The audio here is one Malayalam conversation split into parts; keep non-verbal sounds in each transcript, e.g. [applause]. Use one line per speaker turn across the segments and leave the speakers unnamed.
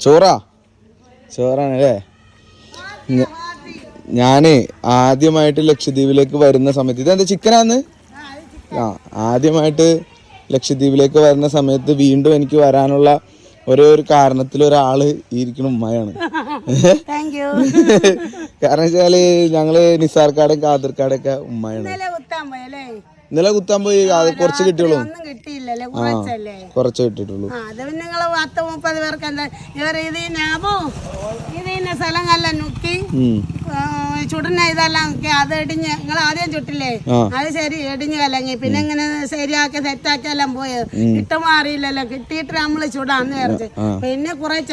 ചോറാ? ചോറാണ് അല്ലേ ഞാനേ ആദ്യമായിട്ട് ലക്ഷദ്വീപിലേക്ക് വരുന്ന സമയത്ത് ഇതെന്താ ചിക്കനാന്ന്? ആ ആദ്യമായിട്ട് ലക്ഷദ്വീപിലേക്ക് വരുന്ന സമയത്ത് വീണ്ടും എനിക്ക് വരാനുള്ള ഒരേ ഒരു കാരണത്തിൽ ഒരാൾ ഇരിക്കണ ഉമ്മയാണ്. [laughs] കാരണം വെച്ചാൽ ഞങ്ങൾ നിസാർക്കാടും കാതിർക്കാടൊക്കെ ഉമ്മയാണ്.
ഇന്നലെ കുത്താൻ
പോയി കുറച്ച് കിട്ടിയുള്ളൂ.
കിട്ടിയില്ലല്ലേ കുറച്ചല്ലേ?
കുറച്ച് കിട്ടിയിട്ടുള്ളൂ.
അത് പിന്നെ നിങ്ങൾ പത്ത് മുപ്പത് പേർക്ക് എന്താ ഇവർ ഇത് ഞാബു ഇത് ഇന്ന സ്ഥലങ്ങളെല്ലാം നുക്കി. ചുടന ഇതെല്ലാം ഒക്കെ അത് ഇടിഞ്ഞ് നിങ്ങൾ ആദ്യം ചുട്ടില്ലേ? അത് ശരി ഇടിഞ്ഞ് കലങ്ങി. പിന്നെ ഇങ്ങനെ ശരിയാക്കി സെറ്റാക്കി എല്ലാം പോയത് കിട്ടും അറിയില്ലല്ലോ കിട്ടിയിട്ട് നമ്മൾ ചുടാന്ന് വിചാരിച്ചു. പിന്നെ കുറച്ച്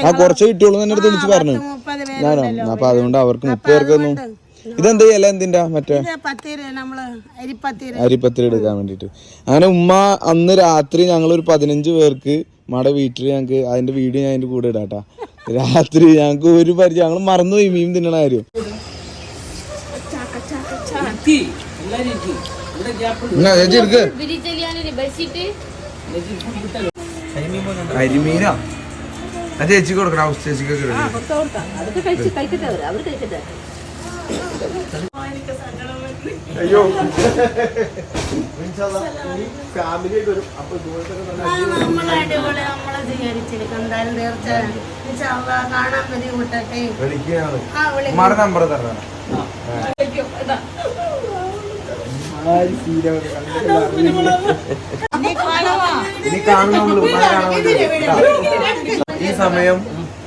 മുപ്പത് പേരുണ്ടല്ലോ
അപ്പൊ അതുകൊണ്ട് അവർക്ക് മുപ്പത് പേർക്കൊന്നും ഇതെന്താ ഇല എന്തിന്റെ? മറ്റേ
അരിപ്പത്തിരി.
അരിപ്പത്തിരി എടുക്കാൻ വേണ്ടിട്ട് അങ്ങനെ ഉമ്മ അന്ന് രാത്രി ഞങ്ങൾ ഒരു പതിനഞ്ച് പേർക്ക് മട വീട്ടിൽ ഞങ്ങക്ക് അതിന്റെ വീഡിയോ ഞാൻ അതിന്റെ കൂടെ ഇടാട്ടാ. രാത്രി ഞങ്ങക്ക് ഒരു പരിചയം ഞങ്ങൾ മറന്നുപോയി മീൻ തിന്നണ കാര്യം. അരിമീനാ? അത് ചേച്ചി കൊടുക്കണം ഹൗസ് അയ്യോ.
നമ്മളെ അടിപൊളി നമ്മളെ സ്വീകരിച്ചിരിക്കും. എന്തായാലും ഇൻഷാ അള്ളാ കാണാൻ പറ്റി വിട്ടട്ടെ
വിളിക്കുകയാണ്. നമ്പർ തരണം. ഇനി. ഈ സമയം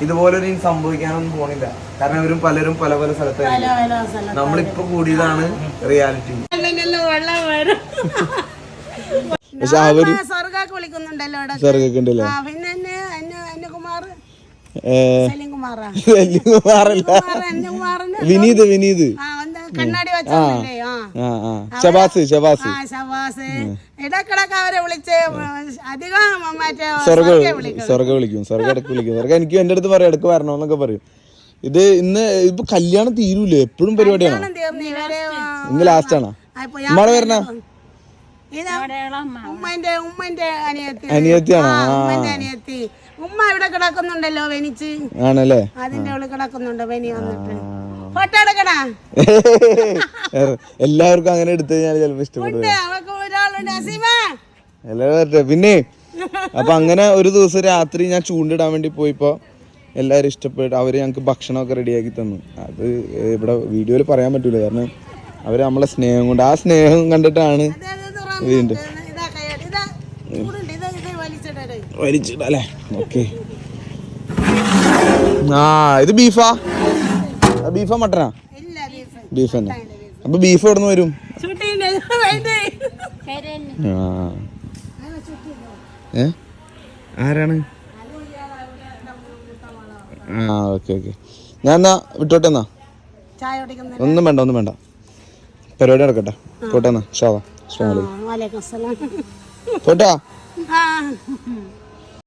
ഇതുപോലൊരു ഇനി സംഭവിക്കാനൊന്നും പോണില്ല. കാരണം ഇവരും പലരും പല പല സ്ഥലത്തായിരിക്കും.
ഹലോ
നമ്മളിപ്പോ കൂടിയതാണ് റിയാലിറ്റി.
അല്ലെങ്കിലും വെള്ളം വരും.
പക്ഷെ അവർ
സ്വർഗാക്ക് വിളിക്കുന്നുണ്ടല്ലോ ഇവിടെ
സ്വർഗൊക്കെ ഉണ്ടല്ലേ.
പിന്നെ എന്നെ എന്നെ എന്നെ കുമാർ സലീം
കുമാറല്ല വിനീത് വിനീത്.
ആ കണ്ണാടി
വെച്ചേ ഷബാസ്
ഇടക്കിടക്ക് അവരെ വിളിച്ച് അധികം മറ്റേ
സ്വർഗ
വിളിക്കും.
സ്വർഗ വിളിക്കും. സ്വർഗ ഇടയ്ക്ക് വിളിക്കും. സ്വർഗ എനിക്ക് എന്റെ അടുത്ത് പറയാം ഇടയ്ക്ക് വരണമെന്നൊക്കെ പറയും. ഇത് ഇന്ന് ഇപ്പൊ കല്യാണം തീരൂലേ? എപ്പോഴും പരിപാടിയാണ്? ഇന്ന് ലാസ്റ്റ് ആണോ? ഉമ്മാടെ വരണ?
ഉമ്മന്റെ ഉമ്മന്റെ അനിയത്തി.
അനിയത്തിയാണോ?
അനിയത്തി. ഉമ്മ ഇവിടെ കിടക്കുന്നുണ്ടല്ലോ വെനിച്ച്.
ആണല്ലേ?
അതിന്റെ ഉള്ളിൽ കിടക്കുന്നുണ്ടോ വെനി വന്നിട്ട്. ഫോട്ടോ എടുക്കണ [laughs]
എല്ലാവർക്കും അങ്ങനെ എടുത്തു കഴിഞ്ഞാൽ ചിലപ്പോ ഇഷ്ടപ്പെടും. എല്ലാവരും പിന്നെ അപ്പൊ അങ്ങനെ ഒരു ദിവസം രാത്രി ഞാൻ ചൂണ്ടിടാൻ വേണ്ടി പോയിപ്പോ എല്ലാവരും ഇഷ്ടപ്പെട്ടു അവർ ഞങ്ങൾക്ക് ഭക്ഷണമൊക്കെ റെഡിയാക്കി തന്നു. അത് ഇവിടെ വീഡിയോയിൽ പറയാൻ പറ്റൂല. കാരണം അവർ നമ്മളെ സ്നേഹം കൊണ്ട് ആ സ്നേഹം കണ്ടിട്ടാണ് വീണ്ടും ഓക്കെ. ആ ഇത് ബീഫാ? ബീഫാ മട്ടനാ?
ഇല്ല ബീഫ്.
ബീഫ് തന്നെ. അപ്പൊ ബീഫ് എവിടെ നിന്ന് വരും ഏ? ആരാണ്? ആ ഓക്കെ ഓക്കെ. ഞാൻ എന്നാ വിട്ടോട്ടെ എന്നാ? ഒന്നും വേണ്ട ഒന്നും വേണ്ട. പരിപാടി നടക്കട്ടെ. പോട്ടെ എന്നാ. ഷാവാ പോട്ടാ?
ആ.